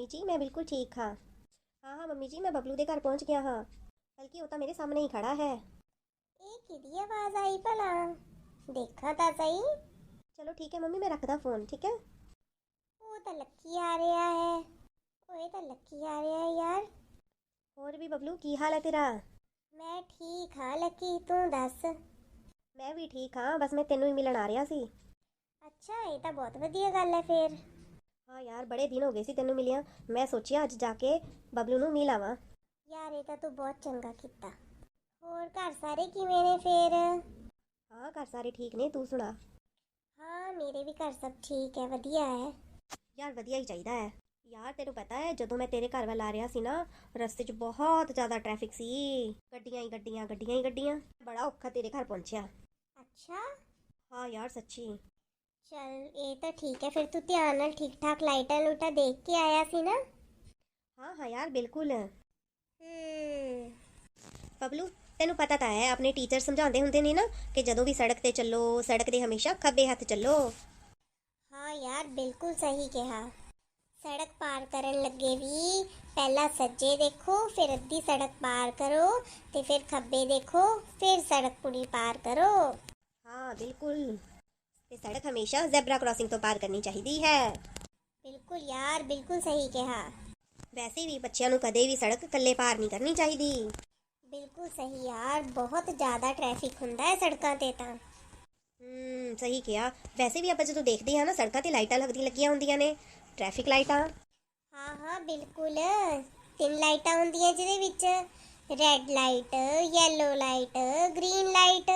Mummy ਜੀ ਮੈਂ ਬਿਲਕੁਲ ਠੀਕ ਹਾਂ। ਹਾਂ ਹਾਂ ਮੰਮੀ ਜੀ ਮੈਂ ਬਬਲੂ ਦੇ ਘਰ ਪਹੁੰਚ ਗਿਆ ਹਾਂ। ਬਲਕਿ ਉਹ ਤਾਂ ਮੇਰੇ ਸਾਹਮਣੇ ਹੀ ਖੜਾ ਹੈ। ਇਹ ਕਿਹਦੀ ਆਵਾਜ਼ ਆਈ ਭਲਾ? ਦੇਖਾਂ ਤਾਂ ਸਹੀ। ਚਲੋ ਠੀਕ ਹੈ ਮੰਮੀ ਮੈਂ ਰੱਖਦਾ ਫੋਨ ਠੀਕ ਹੈ? ਉਹ ਤਾਂ ਲੱਕੀ ਆ ਰਿਹਾ ਹੈ। ਓਏ ਤਾਂ ਲੱਕੀ ਆ ਰਿਹਾ ਹੈ ਯਾਰ। ਹੋਰ ਵੀ ਬਬਲੂ ਕੀ ਹਾਲ ਹੈ ਤੇਰਾ? ਮੈਂ ਠੀਕ ਹਾਂ ਲੱਕੀ ਤੂੰ ਦੱਸ? ਮੈਂ ਵੀ ਠੀਕ ਹਾਂ ਬਸ ਮੈਂ ਤੈਨੂੰ ਹੀ ਮਿਲਣ ਆ ਰਿਹਾ ਸੀ। ਅੱਛਾ ਇਹ ਤਾਂ ਬਹੁਤ ਵਧੀਆ ਗੱਲ ਹੈ ਫੇਰ। ਹਾਂ ਯਾਰ ਬੜੇ ਦਿਨ ਹੋ ਗਏ ਸੀ ਤੈਨੂੰ ਮਿਲਿਆ। ਮੈਂ ਸੋਚਿਆ ਅੱਜ ਜਾ ਕੇ ਬਬਲੂ ਨੂੰ ਮਿਲ ਆਵਾਂ ਯਾਰ ਇਹ ਤਾਂ ਤੂੰ ਬਹੁਤ ਚੰਗਾ ਕੀਤਾ। ਹੋਰ ਘਰ ਸਾਰੇ ਕਿਵੇਂ ਨੇ ਫੇਰ? ਹਾਂ ਘਰ ਸਾਰੇ ਠੀਕ ਨੇ ਤੂੰ ਸੁਣਾ? ਹਾਂ ਮੇਰੇ ਵੀ ਘਰ ਸਭ ਠੀਕ ਹੈ ਵਧੀਆ ਹੈ। ਯਾਰ ਵਧੀਆ ਹੀ ਚਾਹੀਦਾ ਹੈ। ਯਾਰ ਤੈਨੂੰ ਪਤਾ ਹੈ ਜਦੋਂ ਮੈਂ ਤੇਰੇ ਘਰ ਵੱਲ ਆ ਰਿਹਾ ਸੀ ਨਾ ਰਸਤੇ 'ਚ ਬਹੁਤ ਜ਼ਿਆਦਾ ਟ੍ਰੈਫਿਕ ਸੀ। ਗੱਡੀਆਂ ਹੀ ਗੱਡੀਆਂ ਗੱਡੀਆਂ ਹੀ ਗੱਡੀਆਂ। ਬੜਾ ਔਖਾ ਤੇਰੇ ਘਰ ਪਹੁੰਚਿਆ। ਅੱਛਾ। ਹਾਂ ਯਾਰ ਸੱਚੀ। ਚਲ ਇਹ ਤਾਂ ਠੀਕ ਹੈ ਫਿਰ ਤੂੰ ਧਿਆਨ ਨਾਲ ਠੀਕ ਠਾਕ ਲਾਈਟਾਂ ਲੂਟਾਂ ਦੇਖ ਕੇ ਆਇਆ ਸੀ ਨਾ? ਹਾਂ ਹਾਂ ਯਾਰ ਬਿਲਕੁਲ। ਹੂੰ। ਬਬਲੂ ਤੈਨੂੰ ਪਤਾ ਤਾਂ ਹੈ ਆਪਣੇ ਟੀਚਰ ਸਮਝਾਉਂਦੇ ਹੁੰਦੇ ਨੇ ਨਾ ਕਿ ਜਦੋਂ ਵੀ ਸੜਕ ਤੇ ਚੱਲੋ ਸੜਕ ਦੇ ਹਮੇਸ਼ਾ ਖੱਬੇ ਹੱਥ ਚੱਲੋ। ਹਾਂ ਯਾਰ ਬਿਲਕੁਲ ਸਹੀ ਕਿਹਾ। ਸੜਕ ਪਾਰ ਕਰਨ ਲੱਗੇ ਵੀ ਪਹਿਲਾਂ ਸੱਜੇ ਦੇਖੋ ਫਿਰ ਅੱਧੀ ਸੜਕ ਪਾਰ ਕਰੋ ਤੇ ਫਿਰ ਖੱਬੇ ਦੇਖੋ ਫਿਰ ਸੜਕ ਪੂਰੀ ਪਾਰ ਕਰੋ। ਹਾਂ ਬਿਲਕੁਲ। ਤੇ ਸੜਕ ਹਮੇਸ਼ਾ ਜ਼ੈਬਰਾ ਕ੍ਰਾਸਿੰਗ ਤੋਂ ਪਾਰ ਕਰਨੀ ਚਾਹੀਦੀ ਹੈ। ਬਿਲਕੁਲ ਯਾਰ ਬਿਲਕੁਲ ਸਹੀ ਕਿਹਾ। ਵੈਸੇ ਵੀ ਬੱਚਿਆਂ ਨੂੰ ਕਦੇ ਵੀ ਸੜਕ ਇਕੱਲੇ ਪਾਰ ਨਹੀਂ ਕਰਨੀ ਚਾਹੀਦੀ। ਬਿਲਕੁਲ ਸਹੀ ਯਾਰ ਬਹੁਤ ਜ਼ਿਆਦਾ ਟ੍ਰੈਫਿਕ ਹੁੰਦਾ ਹੈ ਸੜਕਾਂ ਤੇ ਤਾਂ। ਹੂੰ ਸਹੀ ਕਿਹਾ। ਵੈਸੇ ਵੀ ਆਪਾਂ ਜਦੋਂ ਦੇਖਦੇ ਹਾਂ ਨਾ ਸੜਕਾਂ ਤੇ ਲਾਈਟਾਂ ਲੱਗਦੀ ਲੱਗੀਆਂ ਹੁੰਦੀਆਂ ਨੇ। ਟ੍ਰੈਫਿਕ ਲਾਈਟਾਂ ਹਾਂ ਹਾਂ ਬਿਲਕੁਲ। ਤਿੰਨ ਲਾਈਟਾਂ ਹੁੰਦੀਆਂ ਜਿਹਦੇ ਵਿੱਚ red light yellow light green light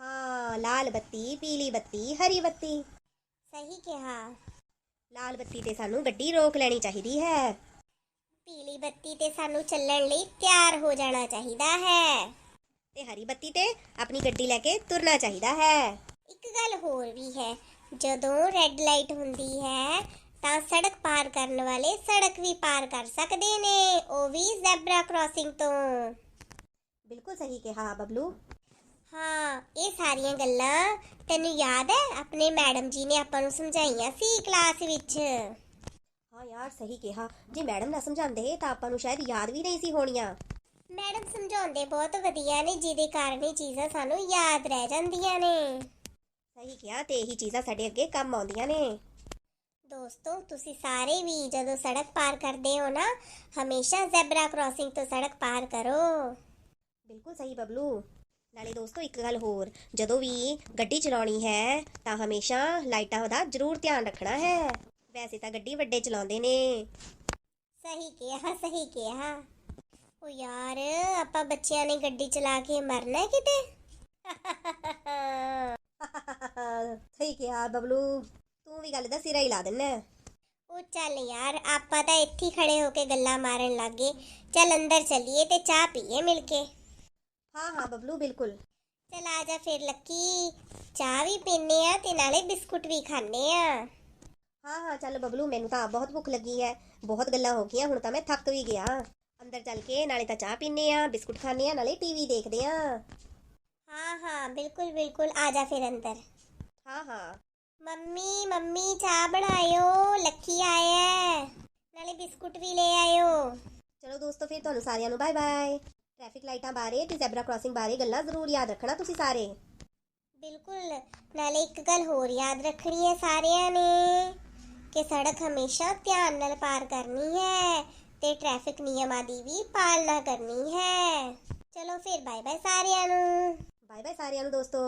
ਹਾਂ ਲਾਲ ਬੱਤੀ ਪੀਲੀ ਬੱਤੀ ਹਰੀ ਬੱਤੀ। ਸਹੀ ਕਿਹਾ। ਲਾਲ ਬੱਤੀ ਤੇ ਸਾਨੂੰ ਗੱਡੀ ਰੋਕ ਲੈਣੀ ਚਾਹੀਦੀ ਹੈ। ਪੀਲੀ ਬੱਤੀ ਤੇ ਸਾਨੂੰ ਚੱਲਣ ਲਈ ਤਿਆਰ ਹੋ ਜਾਣਾ ਚਾਹੀਦਾ ਹੈ। ਤੇ ਹਰੀ ਬੱਤੀ ਤੇ ਆਪਣੀ ਗੱਡੀ ਲੈ ਕੇ ਤੁਰਨਾ ਚਾਹੀਦਾ ਹੈ। ਇੱਕ ਗੱਲ ਹੋਰ ਵੀ ਹੈ ਜਦੋਂ ਰੈੱਡ ਲਾਈਟ ਹੁੰਦੀ ਹੈ ਤਾਂ ਸੜਕ ਪਾਰ ਕਰਨ ਵਾਲੇ ਸੜਕ ਵੀ ਪਾਰ ਕਰ ਸਕਦੇ ਨੇ ਉਹ ਵੀ ਜ਼ੈਬਰਾ ਕ੍ਰਾਸਿੰਗ ਤੋਂ। ਬਿਲਕੁਲ ਸਹੀ ਕਿਹਾ ਬਬਲੂ। ਹਾਂ ਇਹ ਸਾਰੀਆਂ ਗੱਲਾਂ ਤੈਨੂੰ ਯਾਦ ਹੈ? ਆਪਣੇ ਮੈਡਮ ਜੀ ਨੇ ਆਪਾਂ ਨੂੰ ਸਮਝਾਈਆਂ ਸੀ ਕਲਾਸ ਵਿੱਚ। ਹਾਂ ਯਾਰ ਸਹੀ ਕਿਹਾ। ਜੇ ਮੈਡਮ ਨਾ ਸਮਝਾਉਂਦੇ ਤਾਂ ਆਪਾਂ ਨੂੰ ਸ਼ਾਇਦ ਯਾਦ ਵੀ ਨਹੀਂ ਸੀ ਹੋਣੀਆਂ। ਮੈਡਮ ਸਮਝਾਉਂਦੇ ਬਹੁਤ ਵਧੀਆ ਨੇ ਜਿਹਦੇ ਕਾਰਨ ਇਹ ਚੀਜ਼ਾਂ ਸਾਨੂੰ ਯਾਦ ਰਹਿ ਜਾਂਦੀਆਂ ਨੇ। ਸਹੀ ਕਿਹਾ ਤੇ ਇਹੀ ਚੀਜ਼ਾਂ ਸਾਡੇ ਅੱਗੇ ਕੰਮ ਆਉਂਦੀਆਂ ਨੇ। ਦੋਸਤੋ ਤੁਸੀਂ ਸਾਰੇ ਵੀ ਜਦੋਂ ਸੜਕ ਪਾਰ ਕਰਦੇ ਹੋ ਨਾ ਹਮੇਸ਼ਾ ਜ਼ੈਬਰਾ ਕ੍ਰਾਸਿੰਗ ਤੋਂ ਸੜਕ ਪਾਰ ਕਰੋ। ਬਿਲਕੁਲ ਸਹੀ ਬਬਲੂ। ਨਾਲੇ ਦੋਸਤੋ ਇੱਕ ਗੱਲ ਹੋਰ ਜਦੋਂ ਵੀ ਗੱਡੀ ਚਲਾਉਣੀ ਹੈ ਤਾਂ ਹਮੇਸ਼ਾ ਲਾਈਟਾਂ ਦਾ ਜ਼ਰੂਰ ਧਿਆਨ ਰੱਖਣਾ ਹੈ। ਵੈਸੇ ਤਾਂ ਗੱਡੀ ਵੱਡੇ ਚਲਾਉਂਦੇ ਨੇ। ਸਹੀ ਕਿਹਾ ਸਹੀ ਕਿਹਾ। ਉਹ ਯਾਰ ਆਪਾਂ ਬੱਚਿਆਂ ਨੇ ਗੱਡੀ ਚਲਾ ਕੇ ਮਰਨਾ ਹੈ ਕਿਤੇ? ਸਹੀ ਕਿਹਾ ਬਬਲੂ। ਤੂੰ ਵੀ ਗੱਲ ਦਾ ਸਿਰਾ ਹੀ ਲਾ ਦਿੰਨਾ ਉਹ ਚੱਲ ਯਾਰ ਆਪਾਂ ਤਾਂ ਇੱਥੇ ਹੀ ਖੜੇ ਹੋ ਕੇ ਗੱਲਾਂ ਮਾਰਨ ਲੱਗੇ ਚੱਲ ਅੰਦਰ ਚੱਲੀਏ ਤੇ ਚਾਹ ਪੀਏ ਮਿਲ ਕੇ। ਹਾਂ ਹਾਂ ਬਬਲੂ ਬਿਲਕੁਲ। ਚਲ ਆ ਜਾ ਫਿਰ ਲੱਕੀ। ਚਾਹ ਵੀ ਪੀਨੇ ਆ ਤੇ ਨਾਲੇ ਬਿਸਕੁਟ ਵੀ ਖਾਣੇ ਆ। ਹਾਂ ਹਾਂ ਚੱਲ ਬਬਲੂ ਮੈਨੂੰ ਤਾਂ ਬਹੁਤ ਭੁੱਖ ਲੱਗੀ ਹੈ ਬਹੁਤ ਗੱਲਾਂ ਹੋ ਗਈਆਂ ਹੁਣ ਤਾਂ ਮੈਂ ਥੱਕ ਵੀ ਗਿਆ। ਅੰਦਰ ਚੱਲ ਕੇ ਨਾਲੇ ਤਾਂ ਚਾਹ ਪੀਨੇ ਆ ਬਿਸਕੁਟ ਖਾਣੇ ਆ ਨਾਲੇ ਟੀਵੀ ਦੇਖਦੇ ਆ। ਹਾਂ ਹਾਂ ਬਿਲਕੁਲ ਬਿਲਕੁਲ ਆ ਜਾ ਫਿਰ ਅੰਦਰ। ਹਾਂ ਹਾਂ। ਮੰਮੀ ਮੰਮੀ ਚਾਹ ਬਣਾਇਓ ਲੱਕੀ ਆਇਆ ਹੈ। ਨਾਲੇ ਬਿਸਕੁਟ ਵੀ ਲੈ ਆਇਓ। ਚਲੋ ਦੋਸਤੋ ਫਿਰ ਤੁਹਾਨੂੰ ਸਾਰਿਆਂ ਨੂੰ ਬਾਏ ਬਾਏ ਟ੍ਰੈਫਿਕ ਲਾਈਟਾਂ ਬਾਰੇ ਤੇ ਜ਼ੈਬਰਾ ਕ੍ਰਾਸਿੰਗ ਬਾਰੇ ਗੱਲਾਂ ਜ਼ਰੂਰ ਯਾਦ ਰੱਖਣਾ ਤੁਸੀਂ ਸਾਰੇ। ਬਿਲਕੁਲ ਨਾਲੇ ਇੱਕ ਗੱਲ ਹੋਰ ਯਾਦ ਰੱਖਣੀ ਹੈ ਸਾਰਿਆਂ ਨੇ ਕਿ ਸੜਕ ਹਮੇਸ਼ਾ ਧਿਆਨ ਨਾਲ ਪਾਰ ਕਰਨੀ ਹੈ ਤੇ ਟ੍ਰੈਫਿਕ ਨਿਯਮਾਂ ਦੀ ਵੀ ਪਾਲਣਾ ਕਰਨੀ ਹੈ। ਚਲੋ ਫਿਰ ਬਾਏ ਬਾਏ ਸਾਰਿਆਂ ਨੂੰ। ਬਾਏ ਬਾਏ ਸਾਰਿਆਂ ਨੂੰ ਦੋਸਤੋ।